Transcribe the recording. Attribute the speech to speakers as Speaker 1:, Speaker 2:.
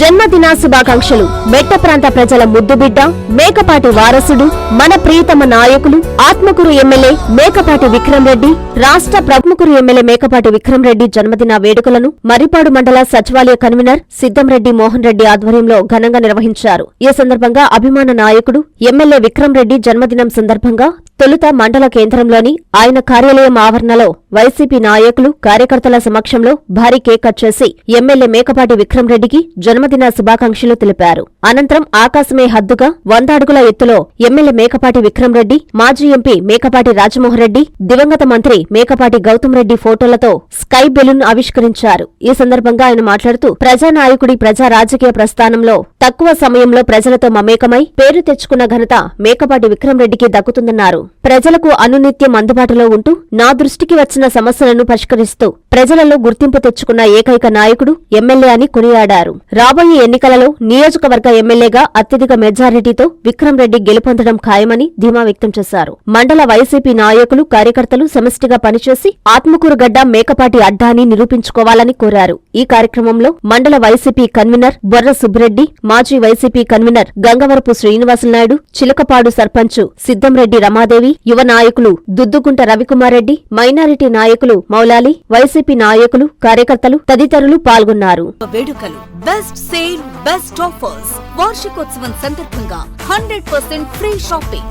Speaker 1: జన్మదిన శుభాకాంక్షలు. మెట్ట ప్రాంత ప్రజల ముద్దుబిడ్డ మేకపాటి వారసుడు మన ప్రియతమ నాయకులు ఆత్మకూరు ఎమ్మెల్యే మేకపాటి విక్రమ్ రెడ్డి రాష్ట్ర ప్రముఖురు ఎమ్మెల్యే మేకపాటి విక్రమ్ రెడ్డి జన్మదిన వేడుకలను మరిపాడు మండల సచివాలయ కన్వీనర్ సిద్దంరెడ్డి మోహన్ రెడ్డి ఆధ్వర్యంలో ఘనంగా నిర్వహించారు. ఈ సందర్భంగా అభిమాన నాయకుడు ఎమ్మెల్యే విక్రమ్ రెడ్డి జన్మదినం సందర్భంగా తొలుత మండల కేంద్రంలోని ఆయన కార్యాలయం ఆవరణలో వైసీపీ నాయకులు కార్యకర్తల సమక్షంలో భారీ కేక్ కట్ చేసి ఎమ్మెల్యే మేకపాటి విక్రమ్రెడ్డికి జన్మదిన శుభాకాంక్షలు తెలిపారు. అనంతరం ఆకాశమే హద్దుగా వంద అడుగుల ఎత్తులో ఎమ్మెల్యే మేకపాటి విక్రమ్ రెడ్డి మాజీ ఎంపీ మేకపాటి రాజమోహన్ రెడ్డి దివంగత మంత్రి మేకపాటి గౌతమ్ రెడ్డి ఫోటోలతో స్కై బెలూన్ ఆవిష్కరించారు. ఈ సందర్భంగా ఆయన మాట్లాడుతూ ప్రజానాయకుడి ప్రజా రాజకీయ ప్రస్థానంలో తక్కువ సమయంలో ప్రజలతో మమేకమై పేరు తెచ్చుకున్న ఘనత మేకపాటి విక్రమ్ రెడ్డికి దక్కుతుందన్నారు. ప్రజలకు అనునిత్యం అందుబాటులో ఉంటూ నా దృష్టికి వచ్చిన సమస్యలను పరిష్కరిస్తూ ప్రజలలో గుర్తింపు తెచ్చుకున్న ఏకైక నాయకుడు ఎమ్మెల్యే అని కొనియాడారు. రాబోయే ఎన్నికలలో నియోజకవర్గ ఎమ్మెల్యేగా అత్యధిక మెజారిటీతో విక్రమ్ రెడ్డి గెలుపొందడం ఖాయమని ధీమా వ్యక్తం చేశారు. మండల వైసీపీ నాయకులు కార్యకర్తలు సమష్టిగా పనిచేసి ఆత్మకూరు గడ్డ మేకపాటి అడ్డాని నిరూపించుకోవాలని కోరారు. ఈ కార్యక్రమంలో మండల వైసీపీ కన్వీనర్ బొర్ర సుబ్బిరెడ్డి మాజీ వైసీపీ కన్వీనర్ గంగవరపు శ్రీనివాసనాయుడు చిలకపాడు సర్పంచ్ సిద్దంరెడ్డి రమాదేవి యువ నాయకులు దుద్దుగుంట రవికుమార్ రెడ్డి మైనారిటీ నాయకులు మౌలాలి వైసీపీ నాయకులు కార్యకర్తలు తదితరులు పాల్గొన్నారు.
Speaker 2: వేడుకలు బెస్ట్ సేల్ బెస్ట్ ఆఫర్స్ వార్షికోత్సవం సందర్భంగా హండ్రెడ్ పర్సెంట్ ఫ్రీ షాపింగ్